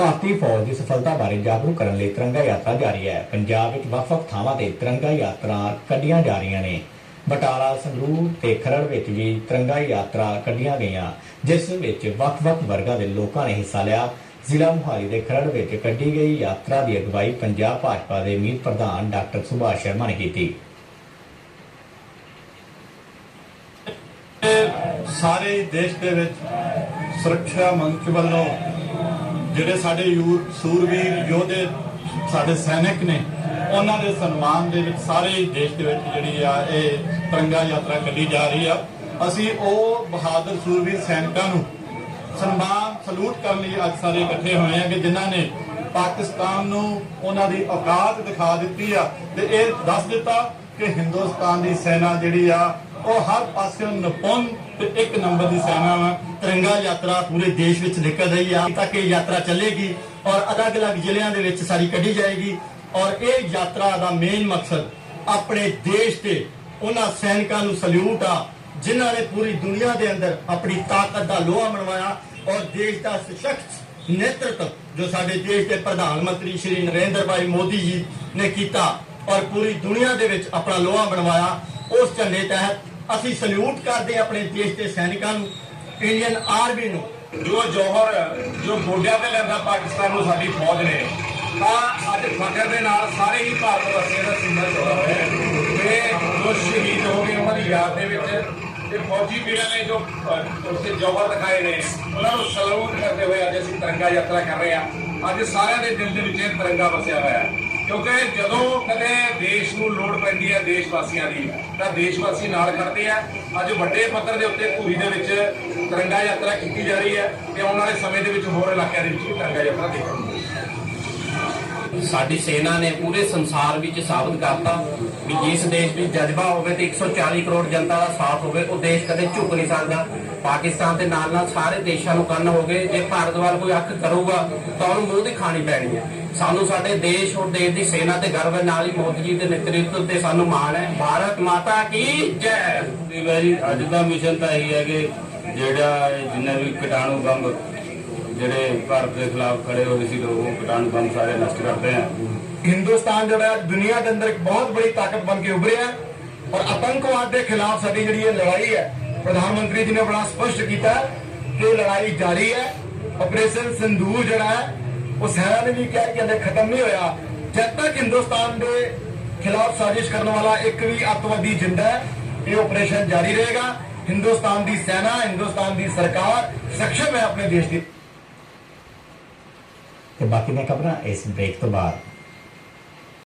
ਭਾਰਤੀ ਫੌਜ ਦੀ ਸਫਲਤਾ ਬਾਰੇ ਜਾਗਰੂਕ ਕਰਨ ਲਈ ਤਿਰੰਗਾ ਯਾਤਰਾ ਜਾਰੀ ਹੈ। ਪੰਜਾਬ ਵਿੱਚ ਵੱਖ-ਵੱਖ ਥਾਵਾਂ ਤੇ ਤਿਰੰਗਾ ਯਾਤਰਾ ਕੱਢੀਆਂ ਜਾ ਰਹੀਆਂ ਨੇ। ਬਟਾਲਾ, ਸੰਗਰੂਰ ਤੇ ਖਰੜ ਵਿੱਚ ਵੀ ਤਿਰੰਗਾ ਯਾਤਰਾ ਕੱਢੀਆਂ ਗਈਆਂ, ਜਿਸ ਵਿੱਚ ਵੱਖ-ਵੱਖ ਵਰਗਾਂ ਦੇ ਲੋਕਾਂ ਨੇ ਹਿੱਸਾ ਲਿਆ। ਜ਼ਿਲ੍ਹਾ ਮੁਹਾਲੀ ਦੇ ਖਰੜ ਵਿੱਚ ਕੱਢੀ ਗਈ ਯਾਤਰਾ ਦੀ ਅਗਵਾਈ ਪੰਜਾਬ ਭਾਜਪਾ ਦੇ ਮੀਤ ਪ੍ਰਧਾਨ ਡਾਕਟਰ ਸੁਭਾਸ਼ ਸ਼ਰਮਾ ਨੇ ਕੀਤੀ। ਸਾਰੇ ਦੇਸ਼ ਦੇ ਵਿੱਚ ਸੁਰੱਖਿਆ ਮੰਚ ਵੱਲੋਂ ਜਿਹੜੇ ਸਾਡੇ ਸੂਰਵੀਰ ਯੋਧੇ ਸਾਡੇ ਸੈਨਿਕ ਨੇ, ਉਹਨਾਂ ਦੇ ਸਨਮਾਨ ਦੇ ਵਿੱਚ ਸਾਰੇ ਦੇਸ਼ ਦੇ ਵਿੱਚ ਜਿਹੜੀ ਆ ਇਹ ਤਿਰੰਗਾ ਯਾਤਰਾ ਕੱਢੀ ਜਾ ਰਹੀ ਆ। ਅਸੀਂ ਉਹ ਬਹਾਦਰ ਸੂਰਵੀਰ ਸੈਨਿਕਾਂ ਨੂੰ ਸਨਮਾਨ ਸਲੂਟ ਕਰਨ ਲਈ ਅੱਜ ਸਾਰੇ ਇਕੱਠੇ ਹੋਏ ਆ ਕਿ ਜਿਨ੍ਹਾਂ ਨੇ ਪਾਕਿਸਤਾਨ ਨੂੰ ਉਹਨਾਂ ਦੀ ਔਕਾਤ ਦਿਖਾ ਦਿੱਤੀ ਆ ਤੇ ਇਹ ਦੱਸ ਦਿੱਤਾ ਕਿ ਹਿੰਦੁਸਤਾਨ ਦੀ ਸੈਨਾ ਜਿਹੜੀ ਆ ਉਹ ਹਰ ਪਾਸਿਓਂ ਨਿਪੁੰਨ ਤੇ ਇੱਕ ਨੰਬਰ ਦੀ ਸੈਨਾ ਵਾ। ਤਿਰੰਗਾ ਯਾਤਰਾ ਪੂਰੇ ਦੇਸ਼ ਵਿੱਚ ਨਿਕਲ ਰਹੀ ਆ। ਤੱਕ ਇਹ ਯਾਤਰਾ ਚੱਲੇਗੀ ਔਰ ਅਲੱਗ-ਅਲੱਗ ਜ਼ਿਲ੍ਹਿਆਂ ਦੇ ਵਿੱਚ ਸਾਰੀ ਕੱਢੀ ਜਾਏਗੀ। ਔਰ ਇਹ ਯਾਤਰਾ ਦਾ ਮੇਨ ਮਕਸਦ ਆਪਣੇ ਦੇਸ਼ ਦੇ ਉਹਨਾਂ ਸੈਨਿਕਾਂ ਨੂੰ ਸਲੂਟ ਆ, ਜਿਨ੍ਹਾਂ ਨੇ ਪੂਰੀ ਦੁਨੀਆ ਦੇ ਅੰਦਰ ਆਪਣੀ ਤਾਕਤ ਦਾ ਲੋਹਾ ਮਨਵਾਇਆ ਔਰ ਦੇਸ਼ ਦਾ ਸਸ਼ਕਤ ਨੇਤਰਤਵ ਜੋ ਸਾਡੇ ਦੇਸ਼ ਦੇ ਪ੍ਰਧਾਨ ਮੰਤਰੀ ਸ਼੍ਰੀ ਨਰਿੰਦਰ ਭਾਈ ਮੋਦੀ ਜੀ ਨੇ ਕੀਤਾ ਔਰ ਪੂਰੀ ਦੁਨੀਆ ਦੇ ਵਿੱਚ ਆਪਣਾ ਲੋਹਾ ਬਣਵਾਇਆ ਉਸ ਝੰਡੇ ਤਹਿਤ ਅਸੀਂ ਸਲੂਟ ਕਰਦੇ ਆਪਣੇ ਦੇਸ਼ ਦੇ ਸੈਨਿਕਾਂ ਨੂੰ ਇੰਡੀਅਨ ਆਰਮੀ ਨੂੰ। ਜੋ ਜੋਹਰ ਜੋ ਗੋਡਿਆਂ ਤੇ ਲੈਂਦਾ ਪਾਕਿਸਤਾਨ ਨੂੰ ਸਾਡੀ ਫੌਜ ਨੇ ਤਾਂ ਅੱਜ ਫਕਰ ਦੇ ਨਾਲ ਸਾਰੇ ਹੀ ਭਾਰਤ ਵਾਸੀਆਂ ਦਾ ਸੀਨਾ ਚੋੜਾ ਹੋਇਆ ਹੈ। ਤੇ ਜੋ ਸ਼ਹੀਦ ਹੋ ਗਏ ਉਹਨਾਂ ਦੀ ਯਾਦ ਦੇ ਵਿੱਚ ਤੇ ਫੌਜੀ ਵੀਰਾਂ ਨੇ ਜੋ ਅਹ, ਉੱਥੇ ਜੋਹਰ ਦਿਖਾਏ ਨੇ ਉਹਨਾਂ ਨੂੰ ਸਲੂਟ ਕਰਦੇ ਹੋਏ ਅੱਜ ਅਸੀਂ ਤਿਰੰਗਾ ਯਾਤਰਾ ਕਰ ਰਹੇ ਹਾਂ। ਅੱਜ ਸਾਰਿਆਂ ਦੇ ਦਿਲ ਦੇ ਵਿੱਚ ਇਹ ਤਿਰੰਗਾ ਵਸਿਆ ਹੋਇਆ ਹੈ। ਕਿਉਂਕਿ ਜਦੋਂ ਕਦੇ ਦੇਸ਼ ਨੂੰ ਲੋੜ ਪੈਂਦੀ ਹੈ ਦੇਸ਼ ਵਾਸੀਆਂ ਦੀ, ਤਾਂ ਦੇਸ਼ ਵਾਸੀ ਨਾਲ ਖੜਦੇ ਆ। ਅੱਜ ਵੱਡੇ ਪੱਧਰ ਦੇ ਉੱਤੇ ਧੂਰੀ ਦੇ ਵਿੱਚ ਤਿਰੰਗਾ ਯਾਤਰਾ ਕੀਤੀ ਜਾ ਰਹੀ ਹੈ ਤੇ ਆਉਣ ਵਾਲੇ ਸਮੇਂ ਦੇ ਵਿੱਚ ਹੋਰ ਇਲਾਕਿਆਂ ਦੇ ਵਿੱਚ ਵੀ ਤਿਰੰਗਾ ਯਾਤਰਾ ਦੇਖਣ ਸਾਡੀ ਸੈਨਾ ਨੇ ਪੂਰੇ ਸੰਸਾਰ ਵਿੱਚ ਸਾਬਤ ਕਰਤਾ ਵੀ ਜਿਸ ਦੇਸ਼ ਵਿੱਚ ਜਜ਼ਬਾ ਹੋਵੇ ਤੇ 140 ਕਰੋੜ ਜਨਤਾ ਦਾ ਸਾਥ ਹੋਵੇ, ਉਹ ਦੇਸ਼ ਕਦੇ ਝੁਕ ਨਹੀਂ ਸਕਦਾ। ਪਾਕਿਸਤਾਨ ਦੇ ਨਾਲ ਨਾਲ ਸਾਰੇ ਦੇਸ਼ਾਂ ਨੂੰ ਕੰਨ ਹੋ ਗਏ। ਜੇ ਭਾਰਤ ਵੱਲ ਕੋਈ ਅੱਖ ਕਰੂਗਾ, ਤਾਂ ਉਹਨੂੰ ਮੂੰਹ ਦੀ ਖਾਣੀ ਪੈਣੀ ਹੈ। ਸਾਨੂੰ ਸਾਡੇ ਦੇਸ਼ ਔਰ ਦੇਸ਼ ਦੀ ਸੈਨਾ ਤੇ ਗਰਵ ਹੈ। ਨਾਲ ਹੀ ਮੋਦੀ ਜੀ ਦੇ ਨੇਤਰਤਵ ਤੇ ਸਾਨੂੰ ਮਾਣ ਹੈ। ਭਾਰਤ ਮਾਤਾ ਕੀ ਜੈ! ਦੀ ਅੱਜ ਦਾ ਮਿਸ਼ਨ ਤਾਂ ਇਹੀ ਹੈ ਕਿ ਜਿਹੜਾ ਜਿੰਨਾ ਵੀ ਕੀਟਾਣੂ ਬੰਬ ਜਿਹੜੇ ਭਾਰਤ ਦੇ ਖਿਲਾਫ ਖੜੇ ਹੋਏ ਸੀ ਲੋਕ, ਉਹ ਬੰਬ ਸਾਰੇ ਨਸ਼ਟ ਕਰਦੇ ਆ। ਹਿੰਦੁਸਤਾਨ ਜਿਹੜਾ ਦੁਨੀਆ ਦੇ ਅੰਦਰ ਇੱਕ ਬਹੁਤ ਬੜੀ ਤਾਕਤ ਬਣ ਕੇ ਉੱਭਰਿਆ ਔਰ ਆਤੰਕਵਾਦ ਦੇ ਖਿਲਾਫ ਸਾਡੀ ਜਿਹੜੀ ਇਹ ਲੜਾਈ ਹੈ, ਪ੍ਰਧਾਨ ਮੰਤਰੀ ਜੀ ਨੇ ਬੜਾ ਸਪਸ਼ਟ ਕੀਤਾ ਕਿ ਲੜਾਈ ਜਾਰੀ ਹੈ। ਆਪਰੇਸ਼ਨ ਸਿੰਧੂਰ ਜਿਹੜਾ ਹੈ, ਉਹ ਸੈਨਾ ਨੇ ਵੀ ਕਿਹਾ ਕਿ ਹਲੇ ਖਤਮ ਨਹੀਂ ਹੋਇਆ। ਜਦ ਤੱਕ ਹਿੰਦੁਸਤਾਨ ਦੇ ਖਿਲਾਫ ਸਾਜ਼ਿਸ਼ ਕਰਨ ਵਾਲਾ ਇੱਕ ਵੀ ਅੱਤਵਾਦੀ ਜਿੰਦਾ ਹੈ, ਇਹ ਆਪਰੇਸ਼ਨ ਜਾਰੀ ਰਹੇਗਾ। ਹਿੰਦੁਸਤਾਨ ਦੀ ਸੈਨਾ, ਹਿੰਦੁਸਤਾਨ ਦੀ ਸਰਕਾਰ ਸક્ષਮ ਹੈ ਆਪਣੇ ਦੇਸ਼ ਦੀ। ਤੇ ਬਾਕੀ ਦੀਆਂ ਖਬਰਾਂ ਇਸ ਬ੍ਰੇਕ ਤੋਂ ਬਾਅਦ।